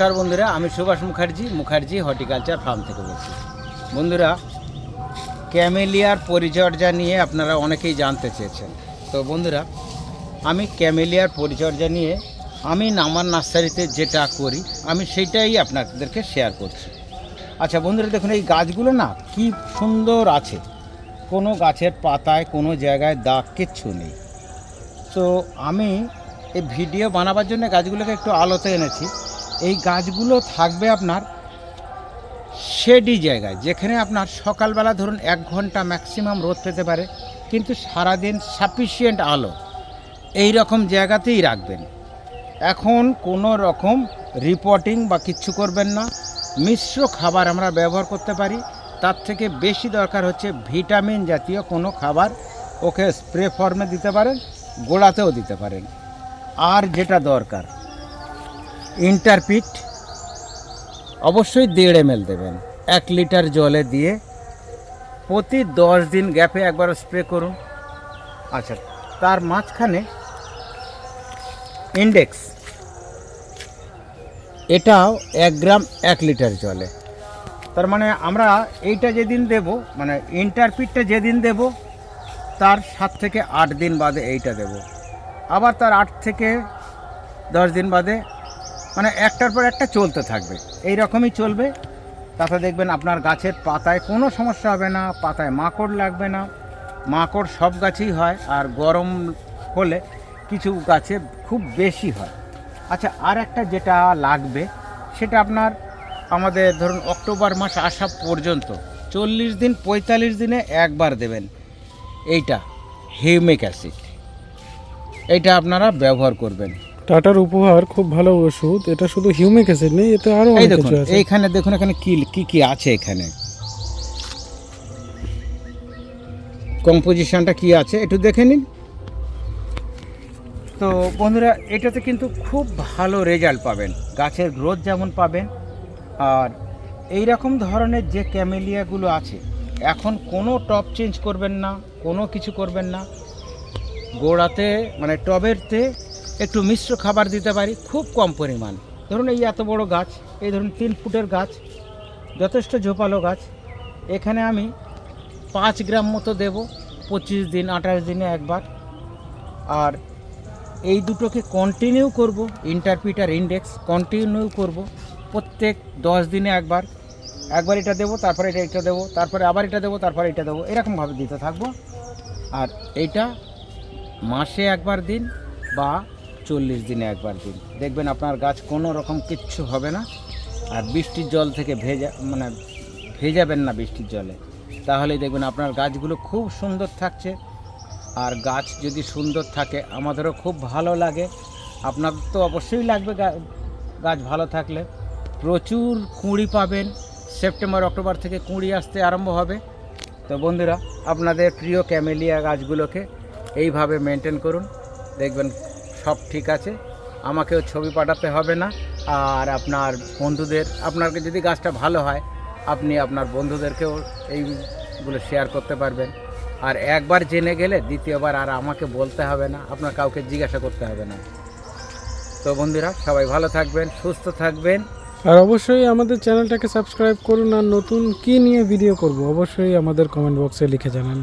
নমস্কার বন্ধুরা, আমি সুভাষ মুখার্জি মুখার্জি হর্টিকালচার ফার্ম থেকে বলছি। বন্ধুরা, ক্যামেলিয়ার পরিচর্যা নিয়ে আপনারা অনেকেই জানতে চেয়েছেন। তো বন্ধুরা, আমি ক্যামেলিয়ার পরিচর্যা নিয়ে আমি আমার নার্সারিতে যেটা করি, আমি সেটাই আপনাদেরকে শেয়ার করছি। আচ্ছা বন্ধুরা, দেখুন এই গাছগুলো না কি সুন্দর আছে। কোনো গাছের পাতায়, কোনো জায়গায় দাগ কিচ্ছু নেই। তো আমি এই ভিডিও বানাবার জন্য গাছগুলোকে একটু আলোতে এনেছি। এই গাছগুলো থাকবে আপনার শেডি জায়গায়, যেখানে আপনার সকালবেলা ধরুন এক ঘণ্টা ম্যাক্সিমাম রোদ পেতে পারে, কিন্তু সারাদিন সাফিসিয়েন্ট আলো। এই রকম জায়গাতেই রাখবেন। এখন কোনো রকম রিপোর্টিং বা কিচ্ছু করবেন না। মিশ্র খাবার আমরা ব্যবহার করতে পারি। তার থেকে বেশি দরকার হচ্ছে ভিটামিন জাতীয় কোনো খাবার। ওকে স্প্রে ফর্মে দিতে পারেন, গোড়াতেও দিতে পারেন। আর যেটা দরকার ইন্টারপিট অবশ্যই দেড় এম দেবেন। এক লিটার জলে দিয়ে প্রতি দশ দিন গ্যাপে একবার স্প্রে করুন। আচ্ছা। তার মাঝখানে ইন্ডেক্স এটাও এক গ্রাম এক লিটার জলে। তার মানে আমরা এইটা যেদিন দেব মানে ইন্টারপিটটা যেদিন দেব তার সাত থেকে আট দিন বাদে এইটা দেব। আবার তার আট থেকে দশ দিন বাদে মানে একটার পর একটা চলতে থাকবে। এই রকমই চলবে। তাতে দেখবেন আপনার গাছের পাতায় কোনো সমস্যা হবে না, পাতায় মাকড় লাগবে না। মাকড় সব গাছেই হয় আর গরম হলে কিছু গাছে খুব বেশি হয়। আচ্ছা আর একটা যেটা লাগবে, সেটা আপনার আমাদের ধরুন অক্টোবর মাস আসা পর্যন্ত চল্লিশ দিন, পঁয়তাল্লিশ দিনে একবার দেবেন। এইটা হিউমিক অ্যাসিড। এইটা আপনারা ব্যবহার করবেন। টাটার উপহার খুব ভালো ওষুধ এটা শুধু হিউমিক অ্যাসিড নেই এতে আরও অনেক দেখুন কিছু আছে। এইখানে দেখুন এখানে কি কি কি আছে এখানে? কম্পোজিশনটা কি আছে? একটু দেখে নিন। তো বন্ধুরা এটাতে কিন্তু খুব ভালো রেজাল্ট পাবেন। গাছের গ্রোথ যেমন পাবেন আর এই রকম ধরনের যে ক্যামেলিয়াগুলো আছে এখন কোনো টপ চেঞ্জ করবেন না কোনো কিছু করবেন না। গোড়াতে মানে টবেরতে একটু মিশ্র খাবার দিতে পারি, খুব কম পরিমাণ। ধরুন এই এত বড় গাছ, এই ধরুন তিন ফুটের গাছ, যথেষ্ট ঝোপালো গাছ। এখানে আমি পাঁচ গ্রাম মতো দেব, পঁচিশ দিন, আঠাশ দিনে একবার। আর এই দুটোকে কন্টিনিউ করব ইন্টারপিটার ইন্ডেক্স কন্টিনিউ করব, প্রত্যেক দশ দিনে একবার। একবার এটা দেবো, তারপরে এটা এটা দেবো, তারপরে আবার এটা দেবো, তারপরে এটা দেবো, এরকমভাবে দিতে থাকব। আর এইটা মাসে একবার দিন বা চল্লিশ দিনে একবার দিন। দেখবেন আপনার গাছ কোনো রকম কিচ্ছু হবে না, আর বৃষ্টির জল থেকে ভেজা মানে ভেজাবেন না বৃষ্টির জলে। তাহলেই দেখবেন আপনার গাছগুলো খুব সুন্দর থাকছে। আর গাছ যদি সুন্দর থাকে, আমাদেরও খুব ভালো লাগে। আপনার তো অবশ্যই লাগবে গাছ ভালো থাকলে। প্রচুর কুঁড়ি পাবেন। সেপ্টেম্বর, অক্টোবর থেকে কুঁড়ি আসতে আরম্ভ হবে। তো বন্ধুরা, আপনাদের প্রিয় ক্যামেলিয়া গাছগুলোকে এইভাবে মেনটেন করুন। দেখবেন সব ঠিক আছে। আমাকেও ছবি পাঠাতে হবে না। আর আপনার বন্ধুদের আপনার যদি গাছটা ভালো হয়, আপনি আপনার বন্ধুদেরকেও এইগুলো শেয়ার করতে পারবেন। আর একবার জেনে গেলে দ্বিতীয়বার আর আমাকে বলতে হবে না, আপনার কাউকে জিজ্ঞাসা করতে হবে না। তো বন্ধুরা, সবাই ভালো থাকবেন, সুস্থ থাকবেন। আর অবশ্যই আমাদের চ্যানেলটাকে সাবস্ক্রাইব করুন। আর নতুন কি নিয়ে ভিডিও করব, অবশ্যই আমাদের কমেন্ট বক্সে লিখে জানান।